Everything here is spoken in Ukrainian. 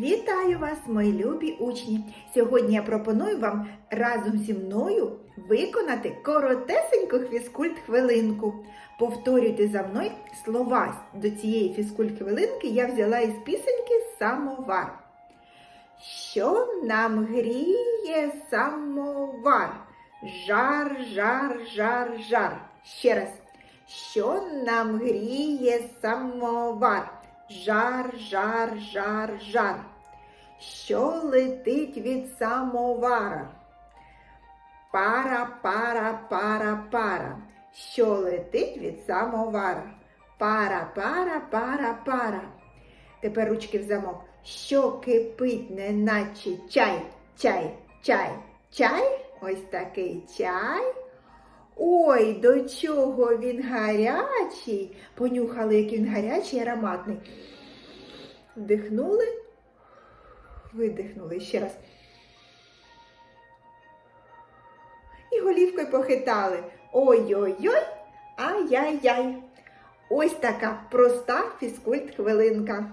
Вітаю вас, мої любі учні! Сьогодні я пропоную вам разом зі мною виконати коротесеньку фізкульт-хвилинку. Повторюйте за мною слова до цієї фізкульт-хвилинки я взяла із пісеньки самовар. Що нам гріє самовар? Жар, жар, жар, жар. Ще раз. Що нам гріє самовар? Жар, жар, жар, жар. Що летить від самовара? Пара, пара, пара, пара. Що летить від самовара? Пара, пара, пара, пара. Тепер ручки в замок. Що кипить, неначе чай, чай, чай, чай. Ось такий чай. Ой, до чого він гарячий. Понюхали, який він гарячий, ароматний. Вдихнули, видихнули ще раз. І голівкою похитали. Ой-ой-ой, ай-яй-яй. Ось така проста фізкульт-хвилинка.